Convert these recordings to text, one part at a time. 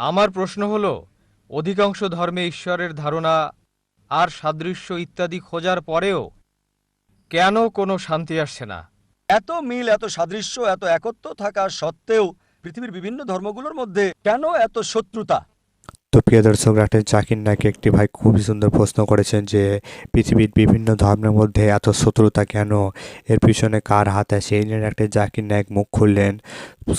আমার প্রশ্ন হলো অধিকাংশ ধর্মে ঈশ্বরের ধারণা আর সাদৃশ্য ইত্যাদি খোঁজার পরেও কেন কোনো শান্তি আসছে না? এত মিল এত সাদৃশ্য এত একত্ব থাকা সত্ত্বেও পৃথিবীর বিভিন্ন ধর্মগুলোর মধ্যে কেন এত শত্রুতা? তো প্রিয় দর্শক রাটের জাকির নাকি একটি ভাই খুবই সুন্দর প্রশ্ন করেছেন যে পৃথিবীর বিভিন্ন ধর্মের মধ্যে এত শত্রুতা কেন? এর পিছনে কার হাত আছে? এই নিয়ে একটা জাকির নায়ক মুখ খুললেন।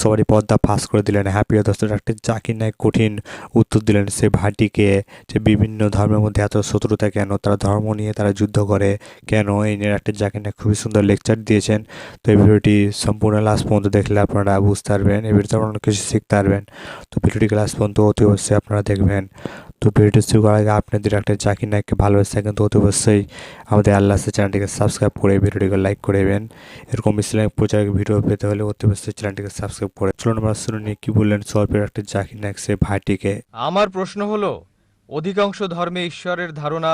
সবারই পর্দা ফাঁস করে দিলেন। হ্যাঁ প্রিয় দর্শক একটা জাকির নায়ক কঠিন উত্তর দিলেন সে ভাটিকে যে বিভিন্ন ধর্মের মধ্যে এত শত্রুতা কেন, তারা ধর্ম নিয়ে তারা যুদ্ধ করে কেন, এই নিয়ে একটা জাকির নায়ক খুবই সুন্দর লেকচার দিয়েছেন। তো এই ভিডিওটি সম্পূর্ণ লাস্ট পর্যন্ত দেখলে আপনারা বুঝতে পারবেন, এই ভিডিওতে আপনারা কিছু শিখতে পারবেন। তো ভিডিওটি লাস্ট পর্যন্ত অতি অবশ্যই আপনারা দেখবেন। তো ভিডিওটি শুরু করার আগে আপনাদের একটা জাকির নায়ককে ভালোবাসে কিন্তু অতি অবশ্যই আমাদের আল্লাহ চ্যানেলটিকে সাবস্ক্রাইব করে ভিডিওটিকে লাইক করে দেবেন। এরকম ইসলামিক প্রচারক ভিডিও পেতে হলে অবশ্যই চ্যানেলটিকে সাবস্ক্রাইব করে। চলুন আমরা শুনে নিই, কি বললেন সর্বের একটা জাকির নায়ক সে ভাইটিকে? আমার প্রশ্ন হলো, অধিকাংশ ধর্মে ঈশ্বরের ধারণা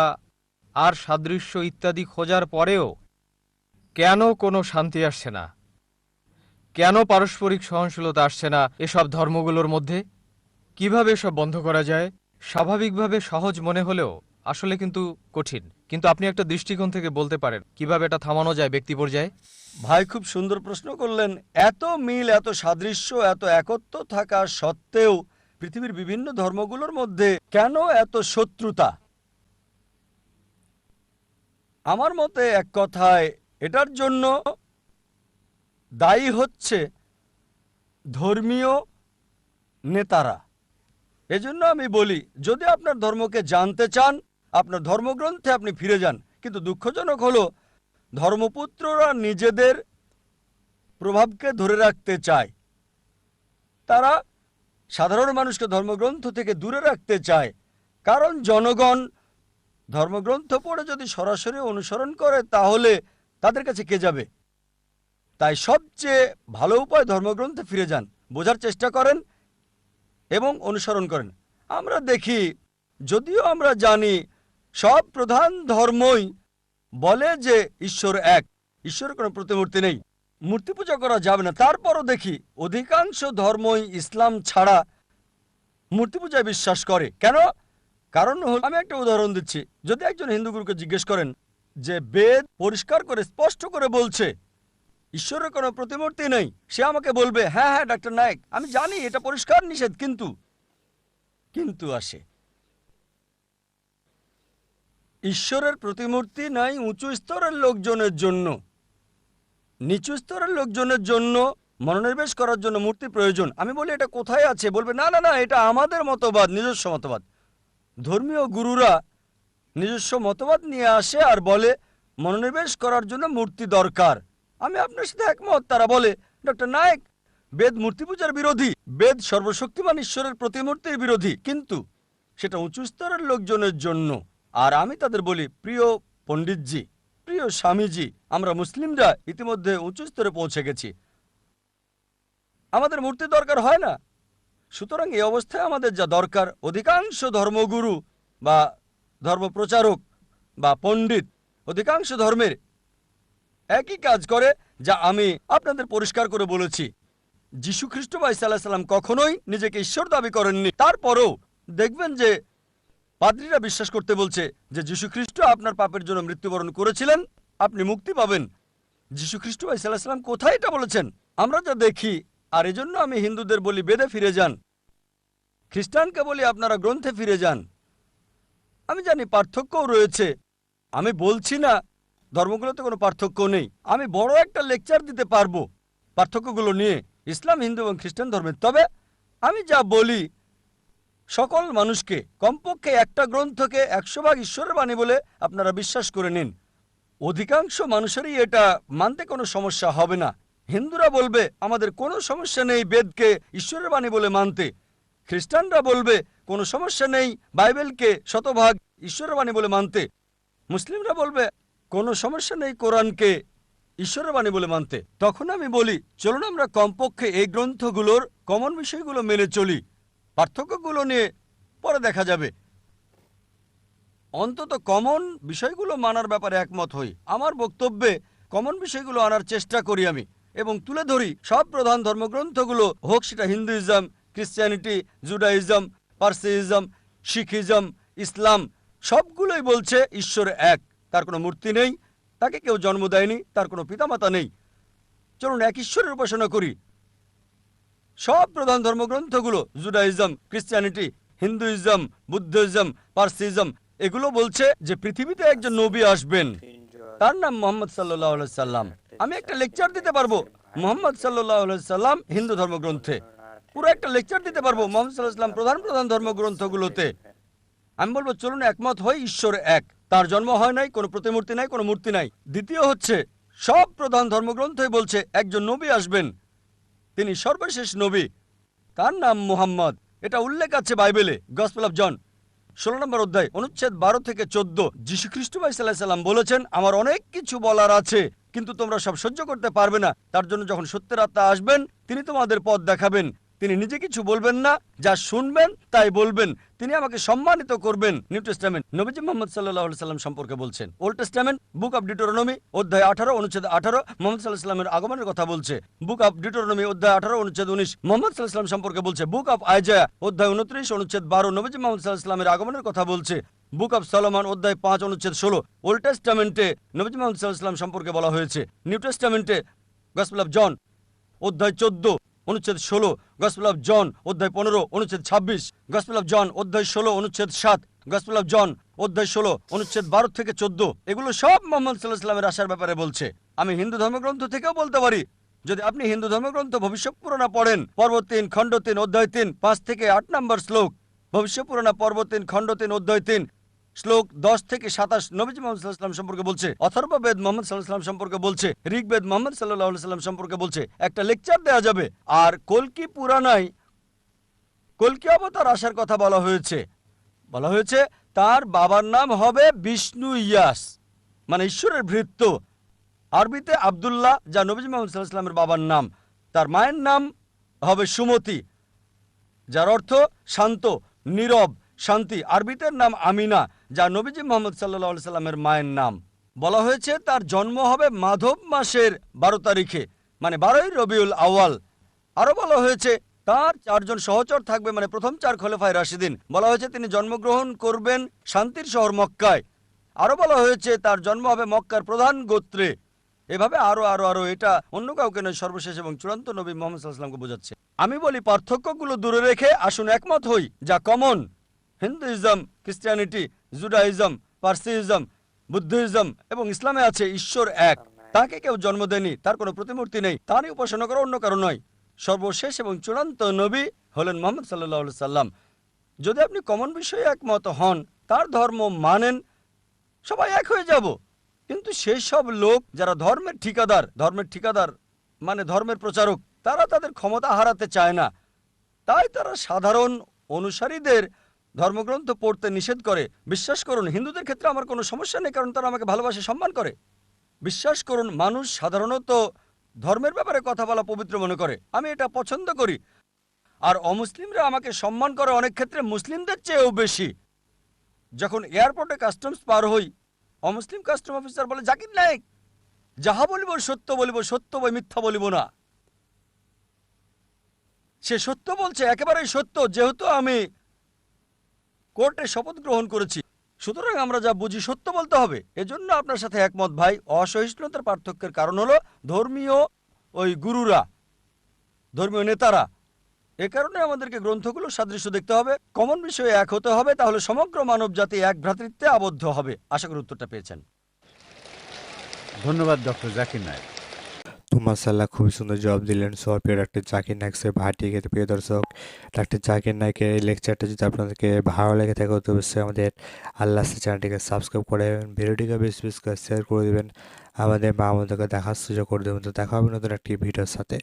আর সাদৃশ্য ইত্যাদি খোঁজার পরেও কেন কোনো শান্তি আসছে না? কেন পারস্পরিক সহনশীলতা আসছে না এসব ধর্মগুলোর মধ্যে? কীভাবে এসব বন্ধ করা যায়? স্বাভাবিকভাবে সহজ মনে হলেও আসলে কিন্তু কঠিন। কিন্তু আপনি একটা দৃষ্টিকোণ থেকে বলতে পারেন, কীভাবে এটা থামানো যায় ব্যক্তি পর্যায়ে? ভাই, খুব সুন্দর প্রশ্ন করলেন। এত মিল, এত সাদৃশ্য, এত একত্ব থাকা সত্ত্বেও পৃথিবীর বিভিন্ন ধর্মগুলোর মধ্যে কেন এত শত্রুতা? আমার মতে এক কথায়, এটার জন্য দায়ী হচ্ছে ধর্মীয় নেতারা। এজন্য আমি বলি, যদি আপনার ধর্মকে জানতে চান, আপনার ধর্মগ্রন্থে আপনি ফিরে যান। কিন্তু দুঃখজনক হলো, ধর্মপুত্ররা নিজেদের প্রভাবকে ধরে রাখতে চায়। তারা সাধারণ মানুষকে ধর্মগ্রন্থ থেকে দূরে রাখতে চায়। কারণ জনগণ ধর্মগ্রন্থ পড়ে যদি সরাসরি অনুসরণ করে, তাহলে তাদের কাছে কে যাবে? তাই সবচেয়ে ভালো উপায় ধর্মগ্রন্থে ফিরে যান। বোঝার চেষ্টা করেন এবং অনুসরণ করেন। আমরা দেখি, যদিও আমরা জানি, সব প্রধান ধর্মই বলে যে ঈশ্বর এক। ঈশ্বরের কোনো প্রতিমূর্তি নেই। মূর্তি পূজা করা যাবে না। তারপরও দেখি, অধিকাংশ ধর্মই ইসলাম ছাড়া মূর্তি পূজায় বিশ্বাস করে। কেন? কারণ হল, আমি একটা উদাহরণ দিচ্ছি। যদি একজন হিন্দু গুরুকে জিজ্ঞেস করেন যে বেদ পরিষ্কার করে স্পষ্ট করে বলছে ঈশ্বরের কোনো প্রতিমূর্তি নেই। সে আমাকে বলবে হ্যাঁ হ্যাঁ ডাক্তার নায়ক, আমি জানি এটা পরিষ্কার নিষেধ, কিন্তু কিন্তু আসে। ঈশ্বরের প্রতিমূর্তি নাই উঁচু স্তরের লোকজনের জন্য। নিচু স্তরের লোকজনের জন্য মনোনিবেশ করার জন্য মূর্তি প্রয়োজন। আমি বলি, এটা কোথায় আছে? বলবে, না না না, এটা আমাদের মতবাদ, নিজস্ব মতবাদ। ধর্মীয় গুরুরা নিজস্ব মতবাদ নিয়ে আসে আর বলে, মনোনিবেশ করার জন্য মূর্তি দরকার। আমি আপনার সাথে একমত, তারা বলে, ডক্টর নায়ক, বেদ মূর্তি পূজার বিরোধী, বেদ সর্বশক্তিমান ঈশ্বরের প্রতিমূর্তির বিরোধী, কিন্তু সেটা উঁচু স্তরের লোকজনের জন্য। আর আমি তাদের বলি, প্রিয় পণ্ডিতজি, প্রিয় স্বামীজি, আমরা মুসলিমরা ইতিমধ্যে উঁচু স্তরে পৌঁছে গেছি। আমাদের মূর্তি দরকার হয় না। সুতরাং এই অবস্থায় আমাদের যা দরকার, অধিকাংশ ধর্মগুরু বা ধর্মপ্রচারক বা পণ্ডিত, অধিকাংশ ধর্মের একই কাজ করে যা আমি আপনাদের পরিষ্কার করে বলেছি। যীশু খ্রিস্ট সাল্লাম কখনোই নিজেকে ঈশ্বর দাবি করেননি। তারপরও দেখবেন যে পাদ্রীরা বিশ্বাস করতে বলছে যে যীশু খ্রিস্ট আপনার পাপের জন্য মৃত্যুবরণ করেছিলেন, আপনি মুক্তি পাবেন। যীশু খ্রিস্ট সাল্লাম কোথায় এটা বলেছেন? আমরা যা দেখি, আর এজন্য আমি হিন্দুদের বলি, বেদে ফিরে যান। খ্রিস্টানকে বলি, আপনারা গ্রন্থে ফিরে যান। আমি জানি পার্থক্যও রয়েছে। আমি বলছি না ধর্মগুলোতে কোনো পার্থক্য নেই। আমি বড় একটা লেকচার দিতে পারব পার্থক্যগুলো নিয়ে ইসলাম, হিন্দু এবং খ্রিস্টান ধর্মের তবে আমি যা বলি, সকল মানুষকে, কমপক্ষে একটা গ্রন্থকে একশো ভাগ ঈশ্বরের বাণী বলে আপনারা বিশ্বাস করে নিন। অধিকাংশ মানুষেরই এটা মানতে কোনো সমস্যা হবে না। হিন্দুরা বলবে, আমাদের কোনো সমস্যা নেই বেদকে ঈশ্বরের বাণী বলে মানতে। খ্রিস্টানরা বলবে, কোনো সমস্যা নেই বাইবেলকে শতভাগ ঈশ্বরের বাণী বলে মানতে। মুসলিমরা বলবে কোনো সমস্যা নেই কোরআনকে ঈশ্বরের বাণী বলে মানতে। তখন আমি বলি, চলুন আমরা কমপক্ষে এই গ্রন্থগুলোর কমন বিষয়গুলো মেনে চলি। পার্থক্যগুলো নিয়ে পরে দেখা যাবে। অন্তত কমন বিষয়গুলো মানার ব্যাপারে একমত হই। আমার বক্তব্যে কমন বিষয়গুলো আনার চেষ্টা করি আমি এবং তুলে ধরি সব প্রধান ধর্মগ্রন্থগুলো, হোক সেটা Hinduism Christianity Judaism Parsism Sikhism, Islam, সবগুলোই বলছে ঈশ্বর এক। কোনো মূর্তি নেই, তাকে কেউ জন্ম দেয়নি, তার কোনো পিতামাতা নেই। চলুন এক ঈশ্বরের উপাসনা করি। সব প্রধান ধর্মগ্রন্থগুলো, Judaism Christianity Hinduism, Buddhism, Parsism, এগুলো বলছে যে পৃথিবীতে একজন নবী আসবেন। তার নাম মোহাম্মদ সাল্লাহ সাল্লাম। আমি একটা লেকচার দিতে পারব, মোহাম্মদ সাল্লাহ সাল্লাম হিন্দু ধর্মগ্রন্থে। পুরো একটা লেকচার দিতে পারব, মোহাম্মদ সাল্লাহ সাল্লাম প্রধান প্রধান ধর্মগ্রন্থগুলোতে। আমি বলব, চলুন একমত হই, ঈশ্বর এক। তার জন্ম হয় নাই, কোনো প্রতিমূর্তি নাই, কোনো মূর্তি নাই। দ্বিতীয় হচ্ছে, সব প্রধান ধর্মগ্রন্থই বলছে, একজন নবী আসবেন। তিনি সর্বশেষ নবী। তার নাম মুহাম্মদ। এটা উল্লেখ আছে বাইবেলে গসপেল অফ জন ষোলো নম্বর অধ্যায়, অনুচ্ছেদ বারো থেকে চোদ্দ যীশু খ্রিস্ট ভাই সাল্লাহ সাল্লাম বলেছেন, আমার অনেক কিছু বলার আছে, কিন্তু তোমরা সব সহ্য করতে পারবে না। তার জন্য যখন সত্যের আত্মা আসবেন, তিনি তোমাদের পথ দেখাবেন। তিনি নিজে কিছু বলবেন না, যা শুনবেন তাই বলবেন। তিনি আমাকে সম্মানিত করবেন নিউ টেস্টামেন্ট নবীজি মোহাম্মদ সাল্লাহ সাল্লাম সম্পর্কে বলছেন। Old Testament book of Deuteronomy অধ্যায় আঠারো, অনুচ্ছেদ আঠারো, মোহাম্মদ সাল্লাহ সাল্লামের আগমনের কথা বলছে। বুক অফ ডিটোরনমি অধ্যায় আঠারো, অনুচ্ছেদ উনিশ, মোহাম্মদ সাল্লাহ সম্পর্কে বলছে। বুক অফ আইজায়া অধ্যায় উনত্রিশ, অনুচ্ছেদ বারো, নবীজি মোহাম্মদ সাল্লাহ সাল্লামের আগমনের কথা বলছে। বুক অফ সলোমান অধ্যায় পাঁচ, অনুচ্ছেদ ষোলো। ওল্ড টেস্টামেন্টে নবীজি মোহাম্মদ সাল্লাহ সাল্লাম সম্পর্কে বলা হয়েছে। নিউ টেস্টামেন্টে গসপেল অফ জন অধ্যায় চোদ্দ। অনুচ্ছেদ ষোলো গসপেল অফ জন অধ্যায় পনেরো, অনুচ্ছেদ ছাব্বিশ গসপেল অফ জন অধ্যায় ষোলো, অনুচ্ছেদ সাত গসপেল অফ জন অধ্যায় ষোলো, অনুচ্ছেদ বারো থেকে চোদ্দ। এগুলো সব মোহাম্মদ সাল্লাহ আসার ব্যাপারে বলছে। আমি হিন্দু ধর্মগ্রন্থ থেকেও বলতে পারি। যদি আপনি হিন্দু ধর্মগ্রন্থ ভবিষ্যৎ পুরানা পড়েন পর্ব তিন, খণ্ড তিন, অধ্যায় তিন, পাঁচ থেকে আট নম্বর শ্লোক। ভবিষ্যৎ পুরানা পর্ব তিন, খণ্ড তিন, অধ্যায় তিন শ্লোক দশ থেকে সাতাশ নবীজ মোহাম্মদ সাল্লাম সম্পর্কে বলছে, অথর্ব বেদ মোহাম্মদ সাল্লাহ সাল্লাম সম্পর্কে বলছে, ঋগ্বেদ মোহাম্মদ সাল্লাহ সাল্লাম সম্পর্কে বলছে, একটা লেকচার দেওয়া যাবে। আর কলকি পুরানায় কলকি অবতার আসার কথা বলা হয়েছে। বলা হয়েছে, তার বাবার নাম হবে বিষ্ণু ইয়াস মানে ঈশ্বরের ভৃত্য। আরবিতে আব্দুল্লাহ, যা নবীজ মোহাম্মদ সাল্লাহ সাল্লামের বাবার নাম। তার মায়ের নাম হবে সুমতি, যার অর্থ শান্ত, নীরব। শান্তি। আরবিতের নাম আমিনা যা নবীজি মোহাম্মদ সাল্লাহ সাল্লামের মায়ের নাম। বলা হয়েছে তার জন্ম হবে মাধব মাসের বারো তারিখে মানে বারোই রবিউল আওয়াল আরও বলা হয়েছে, তার চারজন সহচর থাকবে মানে প্রথম চার খলেফায় রাশিদিন। বলা হয়েছে তিনি জন্মগ্রহণ করবেন শান্তির শহর মক্কায়। আরও বলা হয়েছে, তার জন্ম হবে মক্কার প্রধান গোত্রে। এভাবে আরও আরও আরও এটা অন্য কাউকে নয়, সর্বশেষ এবং চূড়ান্ত নবী মোহাম্মদ সাল্লাহামকে বোঝাচ্ছে। আমি বলি পার্থক্যগুলো দূরে রেখে আসুন একমত হই, যা common Hinduism, Christianity, Judaism Parsism Buddhism এবং ইসলামে আছে ঈশ্বর এক। তাকে কেউ জন্ম দেয়নি, তার কোনো প্রতিমূর্তি নেই তারই উপাসনা করা অন্য কারও নয়। সর্বশেষ এবং চূড়ান্ত নবী হলেন মোহাম্মদ সাল্লাহ সাল্লাম যদি আপনি কমন বিষয়ে একমত হন, তার ধর্ম মানেন, সবাই এক হয়ে যাব। কিন্তু সেই সব লোক যারা ধর্মের ঠিকাদার ধর্মের ঠিকাদার মানে ধর্মের প্রচারক, তারা তাদের ক্ষমতা হারাতে চায় না। তাই তারা সাধারণ অনুসারীদের ধর্মগ্রন্থ পড়তে নিষেধ করে, বিশ্বাস করুন, হিন্দুদের ক্ষেত্রে আমার কোনো সমস্যা নেই, কারণ তারা আমাকে ভালোবাসে, সম্মান করে। বিশ্বাস করুন, মানুষ সাধারণত ধর্মের ব্যাপারে কথা বলা পবিত্র মনে করে। আমি এটা পছন্দ করি। আর অমুসলিমরা আমাকে সম্মান করে অনেক ক্ষেত্রে মুসলিমদের চেয়েও বেশি। যখন এয়ারপোর্টে কাস্টমস পার হই, অমুসলিম কাস্টম অফিসার বলে, জাকির নায়ক, যাহা বলিব সত্য বলিব, সত্য বই মিথ্যা বলিব না। সে সত্য বলছে, একেবারেই সত্য, যেহেতু আমি কোর্টে শপথ গ্রহণ করেছি। সুতরাং আমরা যা বুঝি সত্য বলতে হবে। এজন্য আপনার সাথে একমত, ভাই। অসহিষ্ণুতার পার্থক্যের কারণ হলো ধর্মীয় ওই গুরুরা, ধর্মীয় নেতারা। এ কারণে আমাদেরকে গ্রন্থগুলো সাদৃশ্য দেখতে হবে। কমন বিষয়ে এক হতে হবে, তাহলে সমগ্র মানব জাতি এক ভ্রাতৃত্বে আবদ্ধ হবে। আশা করি উত্তরটা পেয়েছেন। ধন্যবাদ, ডক্টর জাকির নায়ক। তো মাসাল্লাহ খুবই সুন্দর জবাব দিলেন। সো প্রিয় ডাক্তার জাকির নায়ক সে ভাটি গেতে। প্রিয় দর্শক, ডাক্তার জাকির নায়কের এই লেকচারটা যদি আপনাদেরকে ভালো লেগে থাকে তো অবশ্যই আমাদের আল্লাহ চ্যানেলটিকে সাবস্ক্রাইব করে ভিডিওটিকে বেশ বেশ করে শেয়ার করে দেবেন। আমাদের মা আমাদেরকে দেখার সুযোগ করে দেবেন। তো দেখা হবে নতুন একটি ভিডিওর সাথে।